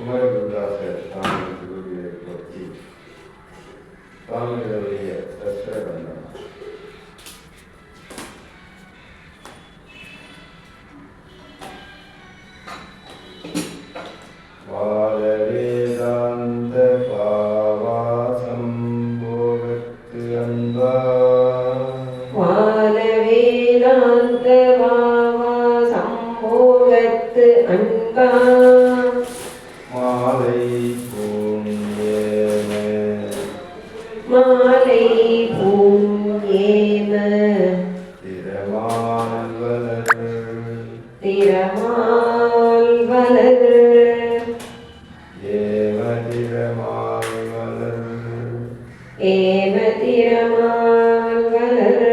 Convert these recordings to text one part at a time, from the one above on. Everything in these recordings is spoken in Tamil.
குமரகுருதாச சாமி குருவியை பற்றி சாமிகளுடைய தஸ்வரபந்தம் வாதவேதாந்த அன்பா வால வேதாந்த வாவா சம்போகத்து அன்பா மாலை பூங்கேன மாலை பூங்கேம திரமானவலர் திறமால் வளர் ஏவ திரமானவலர் ஏம திறமால் வளர்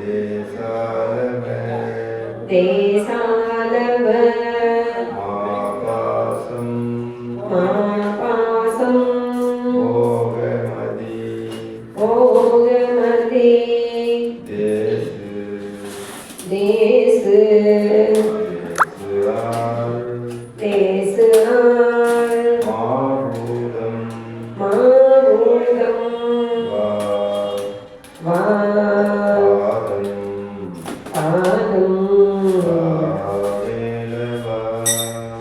தேசாலவ தேசாலவ தேசு. ஆள். மாரூதம் மாமூலம் வா.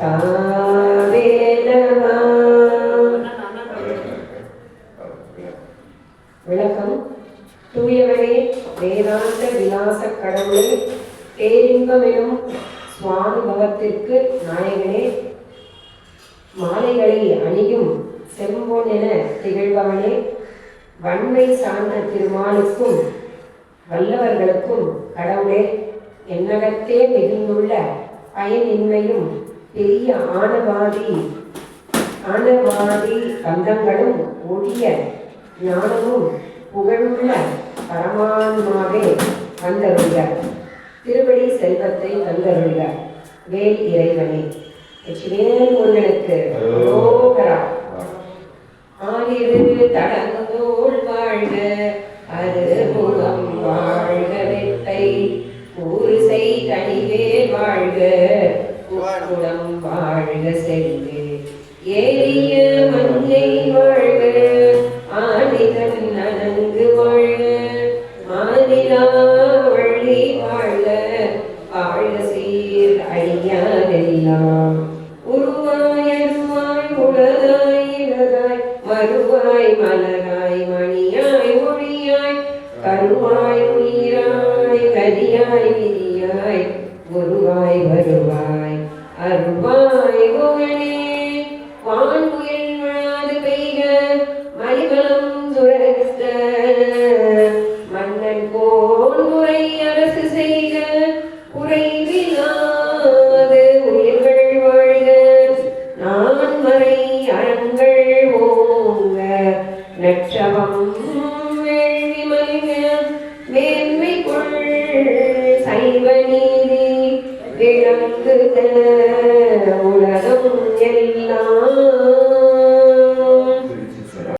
தாவேலவா விளக்கம். தூயவனே வேதாந்த விலாச கடவுளே பேரின்பமெனும் சுவானுபவத்திற்கு நாயகனே மாலைகளை அணியும் செம்பொன் என திகழ்பவனே வன்மை சார்ந்த திருமாலுக்கும் வல்லவர்களுக்கும் கடவுளே என்னகத்தே மிகுந்துள்ள பயனின்மையும் பெரிய ஆணவாதி ஆணவாதி பந்தங்களும் ஒடிய ஞானமும் புகழுள்ள பரமான்மாவே வந்தருள்க. திருவிழா செல்வத்தை தந்தருள்ள வேல் இறைவனே தடங்கோள் வாழ்க அருமுகம் வாழ்க வெட்டை ஊரிசை தனிவேல் வாழ்க குடம் வாழ்க செல்வே. ஏறிய மஞ்சை வாழ்க மறுவாய் மலராய் மணியாய் ஒளியாய் கருவாய் உயிராய் கரியாய் விதியாய் குருவாய் வருவாய் அருவாய் புகழே. நற்றவம் வேள்வி மல்க மேன்மை கொள் சைவ நீதி உலகம்